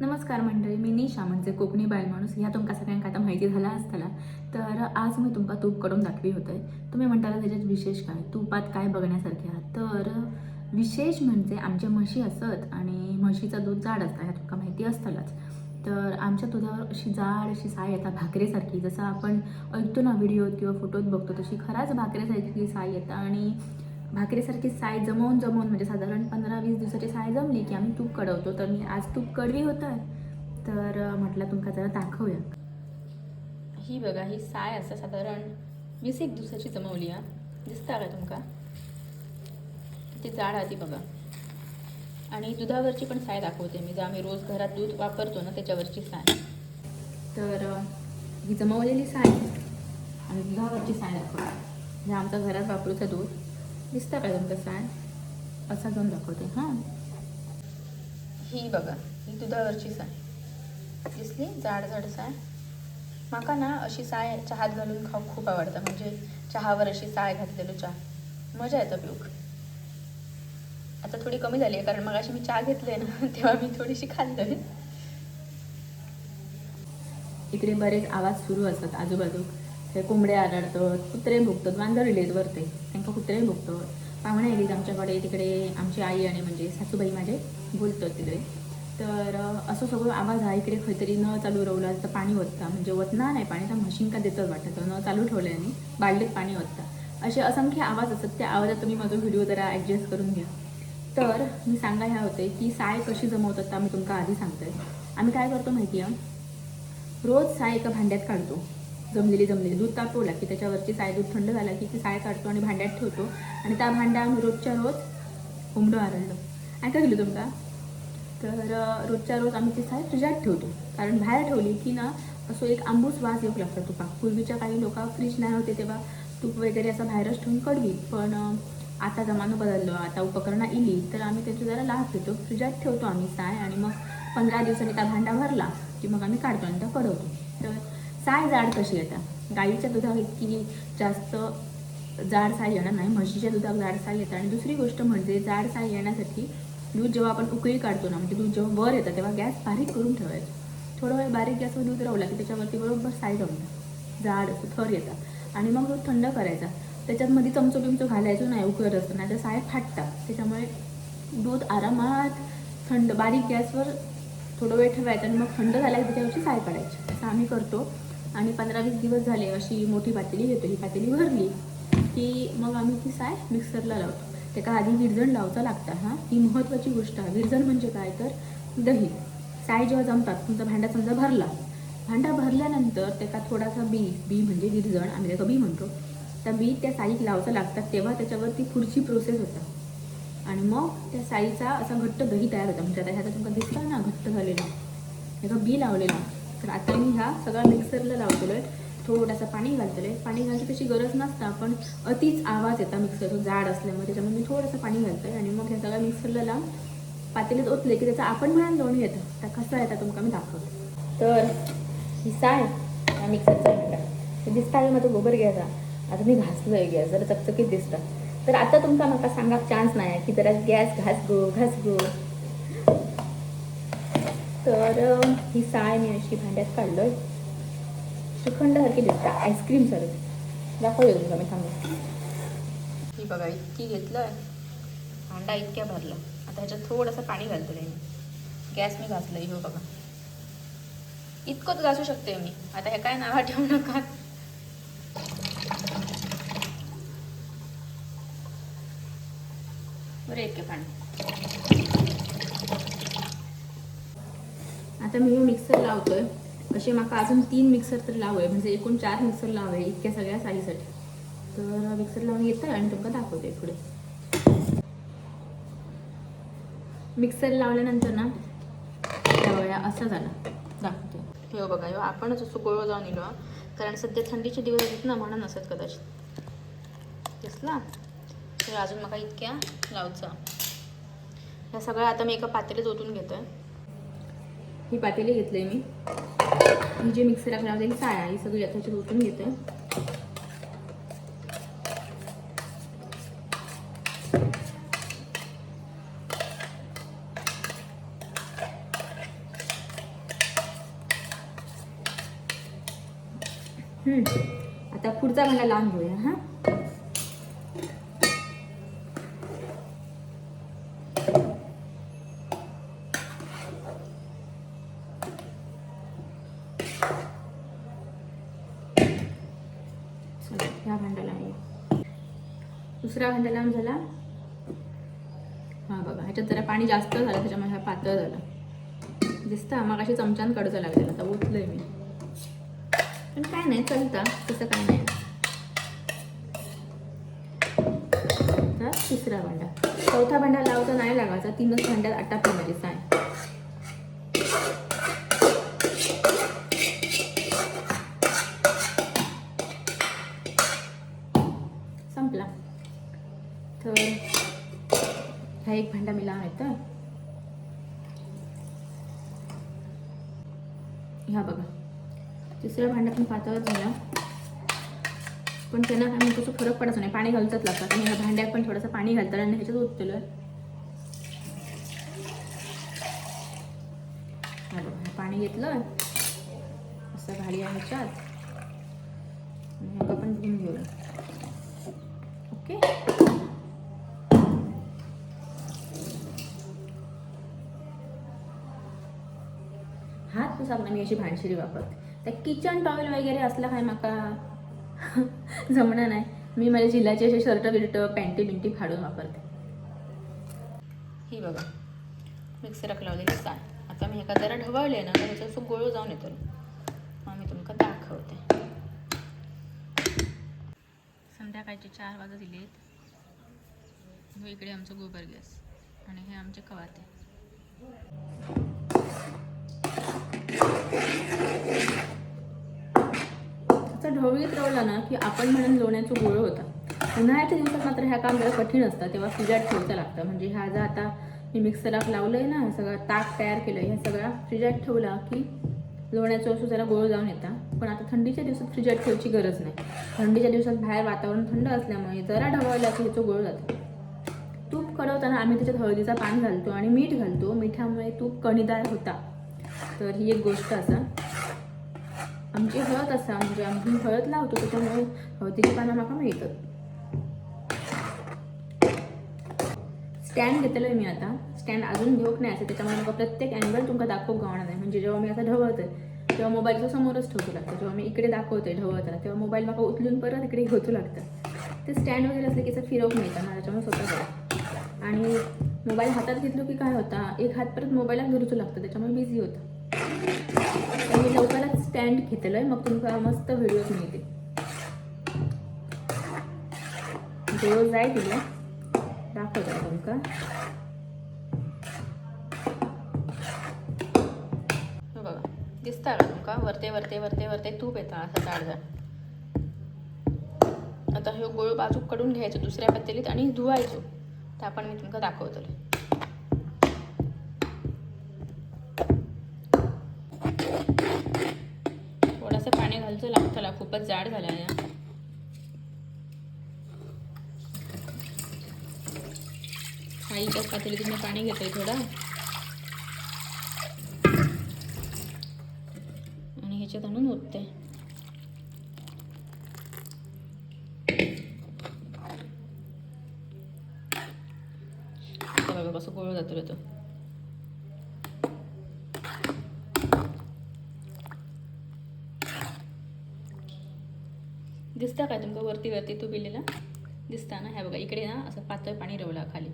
नमस्कार मंडळी मी निशा म्हणजे कोकणी बायल माणूस. ह्या तुमका सगळ्यांका आता माहिती झाला असताना तर आज मी तुमका तूपकडून दाखवी होते तुम्ही म्हणताला त्याच्यात विशेष काय? तुपात काय बघण्यासारखे आहात? तर विशेष म्हणजे आमच्या म्हशी असत आणि म्हशीचं दूध जाड असतं ह्या तुमका माहिती असतालाच. तर आमच्या दुधावर अशी जाड अशी साय येतात भाकरीसारखी. जसं आपण ऐकतो ना व्हिडिओत किंवा फोटोत बघतो तशी खराच भाकरेसारखी साय येतात आणि भाकरीसारखी साय जमवून जमवून म्हणजे साधारण पंधरा वीस दिवसाची साय जमली की आम्ही तूप कडवतो. तर मी आज तूप कडवी होतं तर म्हटलं तुमका जरा दाखवूया. ही बघा ही साय असं साधारण वीस एक दिवसाची जमवली हा. दिसता का तुमका? ती जाड आहे ती बघा. आणि दुधावरची पण साय दाखवते मी जर आम्ही रोज घरात दूध वापरतो ना त्याच्यावरची साय. तर ही जमवलेली साय आणि दुधावरची साय दाखवते. म्हणजे आमचा घरात वापरूचं दूध. दिसतं का तुमचं साय असा जाऊन दाखवते हां ही बघा ही दुधावरची साय दिसली जाड जाड साय माका ना अशी साय चहात घालून खाऊ खूप आवडतं म्हणजे चहावर अशी साय घातलेलो चहा मजा येतं पिऊक आता थोडी कमी झाली आहे कारण मग अशी मी चहा घेतले ना तेव्हा मी थोडीशी खाल्लं इकडे बरेच आवाज सुरू असतात आजूबाजू ते कोंबडे आढळतात कुत्रे भुकतात वांदर इलेत वरते. त्यांना कुत्रे भुकतात पाहुणे येतात आमच्याकडे तिकडे आमची आई आणि म्हणजे सासूबाई माझे बोलतात तिकडे. तर असं सगळं आवाज आहे इकडे खंयतरी न चालू रवला तर पाणी वतता म्हणजे वतना नाही पाणी तर म्हशींका देतच वाटतं न चालू ठेवल्याने बाळलेत पाणी वतता असे असंख्य आवाज असतात त्या आवाजात तुम्ही माझा व्हिडिओ जरा ॲडजस्ट करून घ्या. तर मी सांगा ह्या होते की साय कशी जमवतात तर मी तुमका आधी सांगते आम्ही काय करतो माहिती आहे रोज साय एका भांड्यात काढतो. जमलेली जमलेली. दूध तापवला की त्याच्यावरची साय दूध थंड झाला की ती साय काढतो आणि भांड्यात ठेवतो. आणि त्या भांड्या आम्ही रोजच्या रोज कोंबडं आरडलं. ऐका गेलो तुमका तर रोजच्या रोज आम्ही ती साय फ्रिजात ठेवतो. कारण बाहेर ठेवली की ना असं एक आंबूस वास येऊ लागतो तुपाक पूर्वीच्या काही लोक फ्रीज नाही होते तेव्हा तूप वगैरे असं बाहेरच ठेवून कडवी. पण आता जमानं बदललो. आता उपकरणं इली तर आम्ही त्याची जरा लाभ घेतो. फ्रिजात ठेवतो आम्ही साय आणि मग पंधरा दिवसांनी त्या भांडा भरला की मग आम्ही काढतो आणि त्या कडवतो. तर साय जाड कशी येतात? गाईच्या दुधावर इतकी जास्त जाड साय येणार नाही म्हशीच्या दुधावर जाड साय येतं आणि दुसरी गोष्ट म्हणजे जाड साय येण्यासाठी दूध जेव्हा आपण उकळी काढतो ना म्हणजे दूध जेव्हा वर येतं तेव्हा गॅस बारीक करून ठेवायचं. थोडा वेळ बारीक गॅसवर दूध रावला की त्याच्यावरती बरोबर साय जमतं जाड असं थर येतात. आणि मग दूध थंड करायचा. त्याच्यात मध्ये चमचो बिमचो घालायचो नाही उकळत असतं नाही तर साय फाटतात. त्याच्यामुळे दूध आरामात थंड बारीक गॅसवर थोडं वेळ ठेवायचं आणि मग थंड झाल्या की त्याच्यावरची साय काढायची असं आम्ही करतो. आणि पंधरा वीस दिवस झाले अशी मोठी पातेली घेतो. ही पातेली भरली की मग आम्ही ती साय मिक्सरला लावतो. त्याका आधी विरजण लावता लागतं हां? ही महत्त्वाची गोष्ट. आहे विरजण म्हणजे काय? तर दही. साय जेव्हा जमतात तुमचा भांडा समजा भरला. भांडा भरल्यानंतर त्याचा थोडासा बी बी म्हणजे विरजण आम्ही त्याचा बी म्हणतो. त्या बी त्या साईत लावता लागतात तेव्हा त्याच्यावरती पुढची प्रोसेस होता. आणि मग त्या साईचा असा घट्ट दही तयार होता. म्हणजे आता ह्याचा तुमका दिसता ना घट्ट झालेला. ह्याचा बी लावलेला. तर आता मी ह्या सगळा मिक्सरला लावलेलो आहे थोडासा पाणी घालतोय. पाणी घालची तशी गरज नसता पण अतिच आवाज येता मिक्सरचा जाड असल्यामुळे त्याच्यामुळे मी थोडंसं पाणी घालतोय आणि मग हे सगळं मिक्सरला लावून पातेलीत ओतले की त्याचा आपण म्हणून लोणी येतं तर कसं येतं तुमका मी दाखवतो. तर ही साय या मिक्सरचा भांडा दिसता आहे माझं गोबर घ्यायचा? आता मी घासलो आहे गॅस जरा चकचकीत दिसतं. तर आता तुमचा मला सांगा चान्स नाही की जरा गॅस घास गो घास गो. तर ही साय मी अशी भांड्यात काढलो श्रीखंड सारखी दिसता आईस्क्रीम सारखी दाखवले तुमका मी सांगू ही बघा इतकी घेतलंय. भांडा इतक्या भरला. आता ह्याच्यात थोडंसं पाणी घालतोय मी. गॅस मी घासलं हो बघा. इतकंच घासू शकते मी. आता हे काय नावा ठेवू नका. बरं एक पाणी. आता मी मिक्सर लावतोय. असे माका अजून तीन मिक्सर तर लावूय. म्हणजे एकूण चार मिक्सर लावूय इतक्या सगळ्या साईसाठी तर मिक्सर लावून येतं आणि तुमका दाखवते पुढे. मिक्सर लावल्यानंतर ना त्यावेळा असं झालं. दाखवते हे बघा ह्यो आपणच असं गोळ जाऊन येलो कारण सध्या थंडीचे दिवस आहेत ना म्हणून असत कदाचित. दिसला? तर अजून मका इतक्या लावचा. ह्या सगळ्या आता मी एका पातळीत ओतून घेतोय. ही पातेली घेतली मी. ही जी मिक्सरला खराब झाली साया ही सगळी यथाची उतरून घेते आता पुढचा मला लांब घेऊया हां? दुसरा भांडा लावून झाला. हा बघा ह्याच्यात जरा पाणी जास्त झालं त्याच्यामुळे हा पातळ झाला. दिसतं मग अशी चमच्यान कडचं लागलेलं आता ओतलंय मी. पण काय नाही चलता तसं काय नाही. तिसरा भांडा. चौथा भांडा लावता नाही लागायचा तीनच भांड्यात आटा माझी साय. एक भांडा मिला लावायचा ह्या बघा. तिसऱ्या भांड्यात पण पातळच झाला. पण त्यांना काय म्हणतो फरक पडायचं नाही. पाणी घालतात लागतात. आणि ह्या भांड्यात पण थोडंसं पाणी घालतात आणि ह्याच्यात उतलं हा बघा पाणी घेतलं. असं घाली आहे ह्याच्यात. आणि ह्याला पण धुवून घेऊया. ओके? हात मी अशी भांडशिरी वापरते. तर किचन टॉवेल वगैरे असला काय माका. जमणार नाही. मी माझ्या जिल्ह्याचे असे शर्ट बिर्ट पॅन्टी बिंटी फाडून वापरते. ही बघा. मिक्सराक लावलेली साय आता मी एका जरा ढवळले ना तर ह्याच्यात गोळ जाऊन येतो. मग मी तुमका दाखवते. संध्याकाळचे चार वाजत दिलेत इकडे आमचं गोबर गॅस. आणि हे आमचे कवाते. त्याचा ढवळीत रवला ना की आपण म्हणून लोण्याचं गोळ होता. उन्हाळ्याच्या दिवसात मात्र ह्या काम जरा कठीण असतं तेव्हा फ्रिजात ठेवचं लागतं. म्हणजे ह्या जर आता मी मिक्सरला लावलंय ना सगळा ताक तयार केलं ह्या सगळा फ्रिजात ठेवला की लोण्याचं असं जरा गोळ जाऊन येतात पण आता थंडीच्या दिवसात फ्रिजात ठेवची गरज नाही. थंडीच्या दिवसात बाहेर वातावरण थंड असल्यामुळे जरा ढवळला की ह्याचं गोळ जातं. तूप कडवताना आम्ही त्याच्यात हळदीचा पान घालतो आणि मीठ घालतो. मिठामुळे तूप कणीदार होता. तर ही एक गोष्ट असा. आमची हळद असा म्हणजे आम्ही हळद लावतो त्याच्यामुळे हळदीची पानं म्हाका मिळतात. स्टँड घेतलेलं मी आता. स्टँड अजून घेऊक नाही असं त्याच्यामुळे मला प्रत्येक अँगल तुमका दाखवू गावणार नाही. म्हणजे जेव्हा मी आता ढवळते तेव्हा मोबाईलच्या समोरच ठेवतो लागतं. जेव्हा मी इकडे दाखवते ढवळताना तेव्हा मोबाईल मला उचलून परत इकडे घेतो लागतं. ते स्टँड वगैरे असलं की असं फिरवून मिळतं ना त्याच्यामुळे स्वतः आणि मोबाईल हातात घेतलो की काय होता एक हात परत मोबाईलात धरूचं लागतं त्याच्यामुळे बिझी होतं. मी लवकरच स्टँड घेतलं आहे. मग तुमका मस्त व्हिडिओज मिळते. जेव्हा जाय तिला. दाखवता तुमका बघा दिसता का तुमका? वरते वरते वरते वरते तूप येता असा जाड आता ह्यो गोळ बाजूककडून घ्यायचो दुसऱ्या पत्तेलीत आणि धुवायचो. तर आपण मी तुमका दाखवतो थोडंसं पाणी खूपच जाड झाला या आईच्याच पातेलीतून मी पाणी घेतोय थोडं. वरती वरती तूप इलेला दिसता ना ह्या बघा इकडे ना असं पातळ पाणी रवला खाली.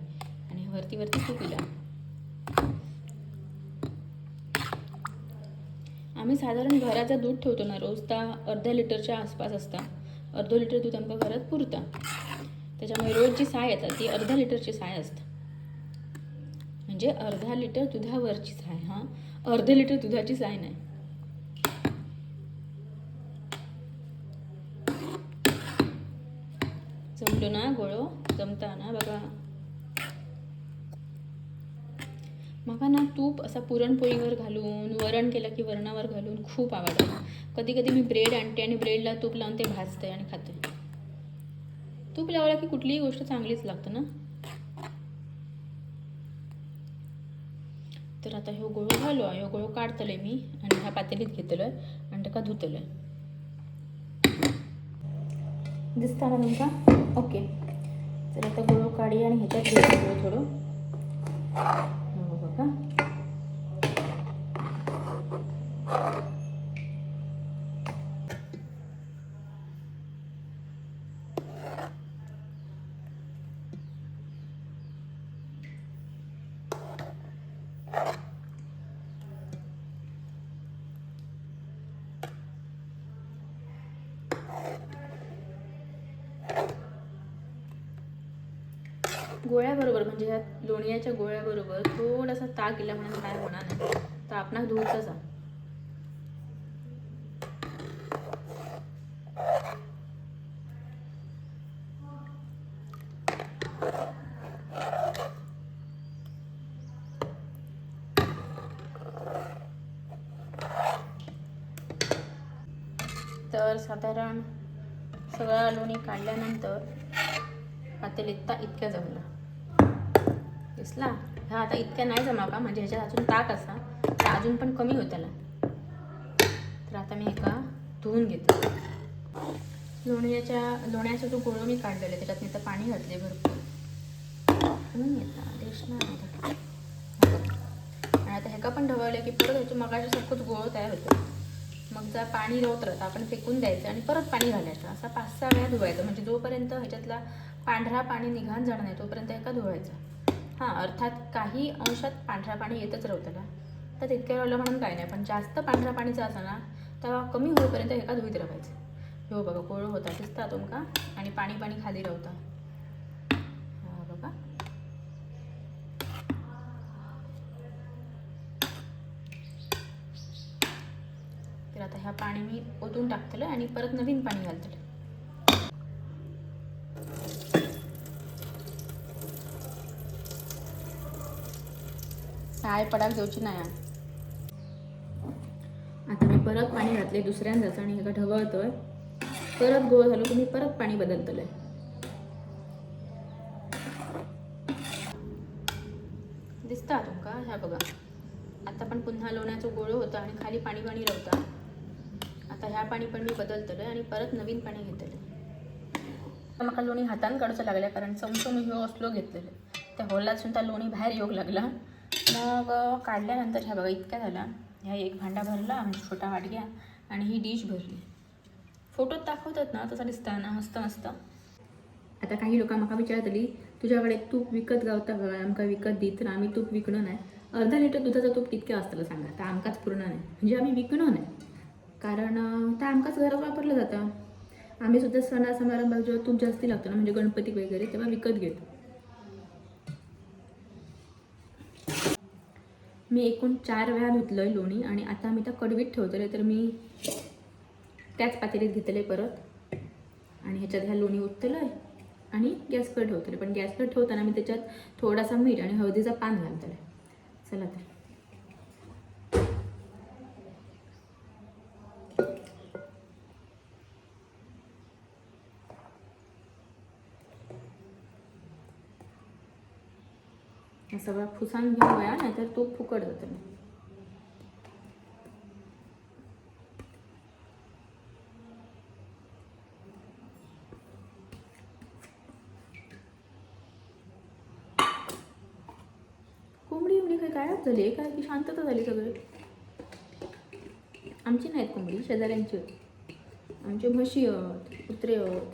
आणि वरती वरती तूप इला आम्ही साधारण घराचं दूध ठेवतो ना रोज त्या अर्ध्या लिटरच्या आसपास असता. अर्धो लिटर दूध आमच्या घरात पुरता. त्याच्यामुळे रोज जी साय येतात ती अर्धा लिटरची साय असते. म्हणजे अर्धा लिटर दुधावरची साय हां. अर्धे लिटर दुधाची साय नाही जमलो ना गोळो. जमता ना बघा मला ना तूप असा पुरणपोळीवर घालून वरण केलं की वरणावर घालून खूप आवडतं. कधी कधी मी ब्रेड आणते आणि ब्रेडला तूप लावून ते भाजते आणि खाते. तूप लावला की कुठलीही गोष्ट चांगलीच लागतं ना? तर आता ह्यो गोळो घालो ह्यो गोळो काढतले मी आणि ह्या पातेलीत घेतलं आणि ताका आहे दिसता ना तुमका ओके तर आता गुळ काढी आणि ह्याच्यात घ्यायचं थोडं हो बघा गोळ्याबरोबर म्हणजे ह्या लोणयाच्या गोळ्याबरोबर थोडासा ताक केला म्हणून काय होणार नाही. तर आपण धुवचाच तर साधारण सगळा लोणी काढल्यानंतर आता लित्ता इतक्या जमला. दिसला हा आता इतक्या नाही जमा का? म्हणजे ह्याच्यात अजून ताक असा तर अजून पण कमी होत त्याला. तर आता मी एका धुवून घेते. लोण्याच्या लोण्याचा जो गोळं मी काढलेला त्याच्यात मी तर पाणी घातले भरपूर. धुवून घेतला देश नाही आणि आता ह्याका पण ढवळलं की परत होतो मगाच्यासारखंच गोळं तयार होतं. मग जर पाणी रोत राहतं आपण फेकून द्यायचं आणि परत पाणी घालायचं. असा पाच सहा वेळा धुवायचं. म्हणजे जोपर्यंत ह्याच्यातला पांढरा पाणी निघाण जाणार नाही तोपर्यंत एका धुवायचा. हां अर्थात काही अंशात पांढरा पाणी येतच राहतं तर तितक्या राहिलं म्हणून काय नाही पण जास्त पांढरा पाणीचा असा ना तेव्हा कमी होईपर्यंत एका धुईत राहायचं हो बघा कोळ होता दिसता तुमका आणि पाणी पाणी खाली राहतं बघा. तर आता ह्या पाणी मी ओतून टाकतलं आणि परत नवीन पाणी घालतलं काय पडाक जाऊची नाही. आता मी परत पाणी घातले दुसऱ्यांदाच आणि एका ढवळतोय. परत गोळ झालो की मी परत पाणी बदलतलंय दिसता तुमका ह्या बघा. आता पण पुन्हा लोण्याचं गोळं होतं आणि खाली पाणी पाणी राहता आता ह्या पाणी पण मी बदलतलंय आणि परत नवीन पाणी घेतलंय. म्हाका लोणी हातान काढूचं लागल्या कारण चमचो मी ह्यो असलो घेतलेले. त्या होलातसून त्या लोणी बाहेर येऊक लागला. मग काढल्यानंतर ह्या बघा इतक्या झाला ह्या एक भांडा भरला म्हणजे छोटा वाटग्या आणि ही डिश भरली. फोटोत दाखवतात ना तसा दिसता ना मस्त मस्त. आता काही लोकां म्हाका विचारतली तुझ्याकडे तूप विकत गावता बघा आमकां विकत दी तर आम्ही तूप विकणो नाही. अर्धा लिटर दुधाचं तूप कितकें आसतलं सांगा तर आमकांच पूर्ण नाही. म्हणजे आम्ही विकणो नाही. कारण ते आमकांच घरात वापरलं जातं. आम्ही सुद्धा सणा समारंभात जेव्हा तूप जास्ती लागतो ना म्हणजे गणपती वगैरे तेव्हा विकत घेतो. मी एकूण चार वेळा धुतलंय लोणी आणि आता मी त्या कडवीत ठेवतले तर मी त्याच पातेलीत घेतले परत. आणि ह्याच्यात ह्या लोणी ओतलंय आणि गॅसवर ठेवतले पण गॅसवर ठेवताना मी त्याच्यात थोडासा मीठ आणि हळदीचा पान घालतले चला तर. सगळा फुसान घेऊया नाहीतर तो फुकट जातं कोंबडी एवढी काही गायब झाली काय की शांतता झाली सगळी? आमची नाहीत कोंबडी शेजाऱ्यांची होती. आमचे म्हशी आहोत कुत्रे आहोत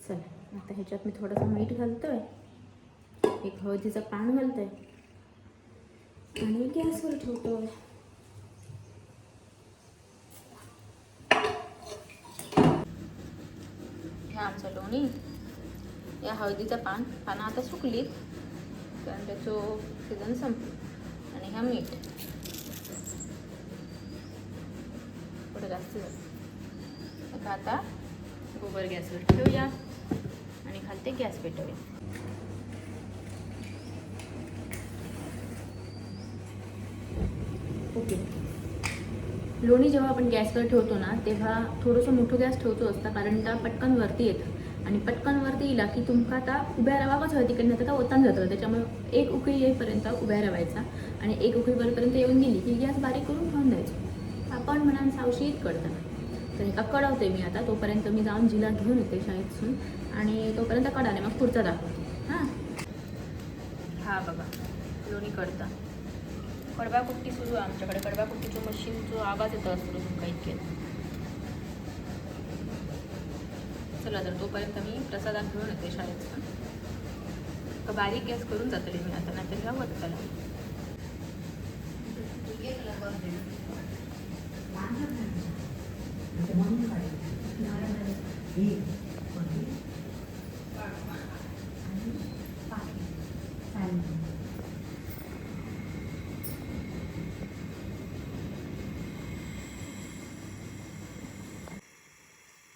चला आता ह्याच्यात मी थोडंसं मीठ घालतो आहे एक हळदीचं पान घालतोय. आणि गॅसवर ठेवतो ह्या आमचं लोणी या हळदीचं पान पानं आता सुकलीत. कारण त्याचं सीझन संपलं. आणि ह्या मीठ. थोडं जास्त झालं. आता गोबर गॅसवर ठेवूया. खालते गॅस पेटवेल ओके. लोणी जेव्हा आपण गॅसवर ठेवतो ना तेव्हा थोडंसं मोठं गॅस ठेवतो असता कारण त्या पटकन वरती येतं. आणि पटकन वरती येला की तुमका आता उभ्या राहावाच हवं तिकडनं आता ओतान जातं. त्याच्यामुळे एक उकळी येईपर्यंत उभ्या राहायचा आणि एक उकळी वरपर्यंत येऊन गेली की गॅस बारीक करून ठेवून द्यायचो. आपण म्हणाल सावशीत कळतं तर एका कळवते मी आता तोपर्यंत मी जाऊन जिला घेऊन येते शाळेतून. आणि तोपर्यंत कळाले मग पुढचा दाखवते हां. हा बघा लोणी कडता कडवा कुट्टी सुरू आहे आमच्याकडे. कडवा कुट्टीचं मशीन जो आवाज येतो असतो तुमका इतक्यात. चला तर तोपर्यंत मी प्रसादात घेऊन येते शाळेत. पण बारीक गॅस करून जातले मी आता नाहीतर ह्या होत त्याला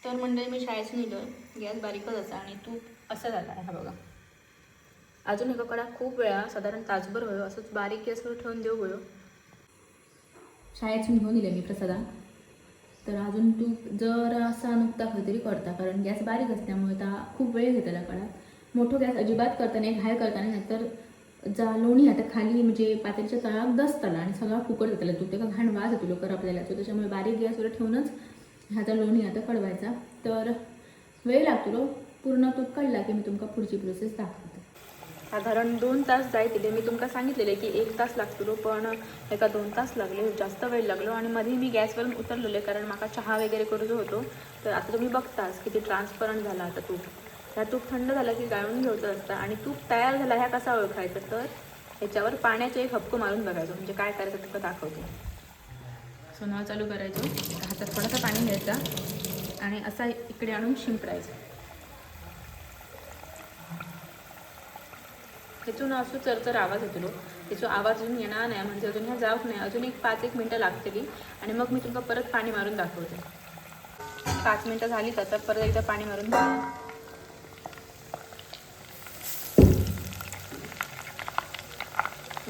तर मंडळी मी शाळेसून येलो गॅस बारीकच असा आणि तूप असं झाला. आहे हा बघा. अजून एका कडा खूप वेळा साधारण तासभर होयो. असंच बारीक गॅसवर ठेवून देऊ होयो. शाळेतून घेऊन दिले मी प्रसादा. तर अजून तूप जर असा नुकता खरं तरी करता कारण गॅस बारीक असल्यामुळे त्या खूप वेळ घेतला कडा मोठं गॅस अजिबात करताना एक हाय करताना नाहीतर जा लोणी आता खाली म्हणजे पातेलीच्या तळात दसताला आणि सगळा फुकट जातला तू त्याचा घाण वाज येतो लोकर आपल्याला. तो त्याच्यामुळे बारीक गॅसवर ठेवूनच ह्याचा लोणी आता कळवायचा तर वेळ लागतो रो पूर्ण तूप कळला की मी तुमका पुढची प्रोसेस दाखवते. साधारण दोन तास जायतले मी तुमका सांगितलेले की एक तास लागतो पण एका दोन तास लागले जास्त वेळ लागलो आणि मध्ये मी गॅसवरून उतरलेले कारण माका चहा वगैरे करूचो होतो. तर आता तुम्ही बघताच किती ट्रान्सपरंट झाला आता तूप. ह्या तूप थंड झाला की गाळून घ्यायचं असतं आणि तूप तयार झाला ह्या कसा ओळखायचं? तर ह्याच्यावर पाण्याचे एक हपकं मारून बघायचं. म्हणजे काय करायचं तुका दाखवते. सो नळ चालू करायचो. हातात थोडासा पाणी घ्यायचा आणि असा इकडे आणून शिंपडायचा. त्यातून असं चरचर आवाज येतो त्याचा आवाज अजून येणार नाही. म्हणजे अजून ह्या जाऊक नाही. अजून एक पाच एक मिनटं लागतली. आणि मग मी तुमका परत पाणी मारून दाखवते. पाच मिनटं झाली तर परत एकदा पाणी मारून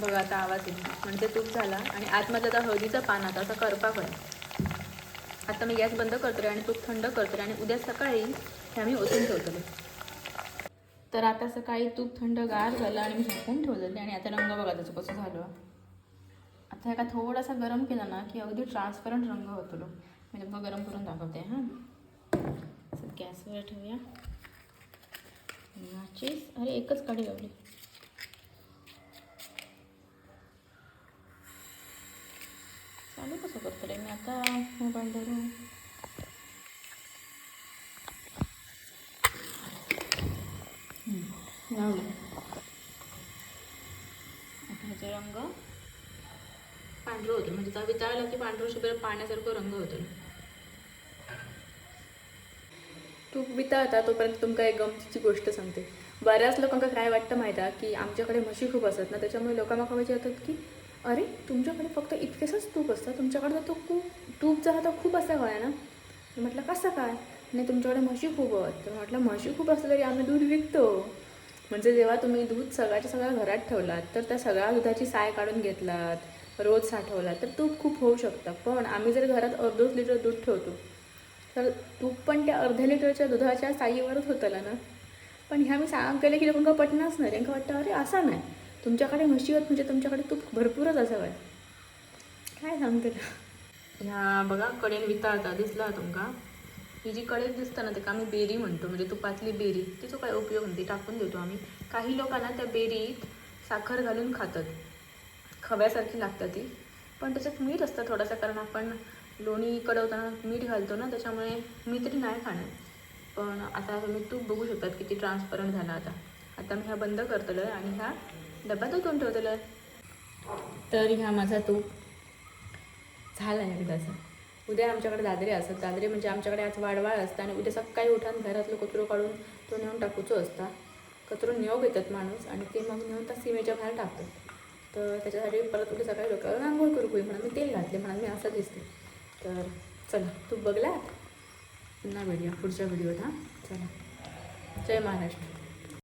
बघा आता आवाज येईल. म्हणजे तूप झाला आणि आतमध्ये आता हळदीचा पान आता असा करपा पण आता मी गॅस बंद करतो आणि तूप थंड करतो आणि उद्या सकाळी हे आम्ही ओतून ठेवतो तर आता सकाळी तूप थंड गार झालं आणि मी झाकून ठेवलेलं आणि आता रंग बघा त्याचं कसं झालं. आता एका थोडासा गरम केला ना की अगदी ट्रान्सपरंट रंग होतो मी तुम्हाला गरम करून दाखवते हां. गॅसवर ठेवूया. माचीस अरे एकच काढी लावली चालू कसं करतले मी आता मोबाईल धरून आता ह्याचा रंग पांढरं होतं. म्हणजे त्या वितळलं की पांढरं शुभ्र पाण्यासारखं रंग होतो. तूप वितळता तोपर्यंत तुमका एक गमतीची गोष्ट सांगते. बऱ्याच लोकांना काय वाटतं माहिती आहे की? आमच्याकडे म्हशी खूप असतात ना त्याच्यामुळे लोकांना काय होतात की अरे तुमच्याकडे फक्त इतकेसंच तूप असतं. तुमच्याकडे तो खूप तूप जर तर खूप असा काय ना मी म्हटलं कसं काय? नाही तुमच्याकडे म्हशी खूप आहेत. तर म्हटलं म्हशी खूप असलं तरी आम्ही दूध विकतो. म्हणजे जेव्हा तुम्ही दूध सगळ्याच्या सगळ्या घरात ठेवलात तर त्या सगळ्या दुधाची साय काढून घेतलात रोज साठवलात तर तूप खूप होऊ शकतं. पण आम्ही जर घरात अर्धोच लिटर दूध ठेवतो तर तूप पण त्या अर्ध्या लिटरच्या दुधाच्या साईवरच होतं ना? पण ह्या मी सांग केलं की लोकांना पटणारच नाही. त्यांना वाटतं अरे असा नाही. तुमच्याकडे म्हशी म्हणजे तुमच्याकडे तूप भरपूरच असावं काय सांगते ह्या बघा कडेन विताळता दिसला तुमका. ही जी कडेन दिसता ना ते आम्ही बेरी म्हणतो म्हणजे तुपातली बेरी. तिचो काय उपयोग नाही ती टाकून देतो आम्ही. काही लोकांना त्या बेरीत साखर घालून खातात. खव्यासारखी लागतात ती. पण त्याच्यात मीठ असतं थोडासा कारण आपण लोणी कडवताना मीठ घालतो ना त्याच्यामुळे मी तरी नाही खाणार. पण आता तुम्ही तूप बघू शकतात किती ट्रान्सपरंट झाला आता. आता मी ह्या बंद करतलो आणि ह्या डब्बा ओतून ठेवलेला आहे तर ह्या माझा तूप झाला आहे एकदाचा उद्या आमच्याकडे दादरे असतात. दादरे म्हणजे आमच्याकडे आज वाडवाळ असतं आणि उद्या सकाळी उठान घरातलं कचरो काढून तो नेऊन टाकूचो असता. कचरो नेव घेतात माणूस आणि ते मग नेऊन त्या सीमेच्या बाहेर टाकतात. तर त्याच्यासाठी परत उद्या सकाळी लोकांना आंघोळ करू होई म्हणून मी तेल घातले. म्हणून मी असं दिसते. तर चला तू बघलात पुन्हा व्हिडिओ पुढच्या व्हिडिओत हां. चला. जय महाराष्ट्र.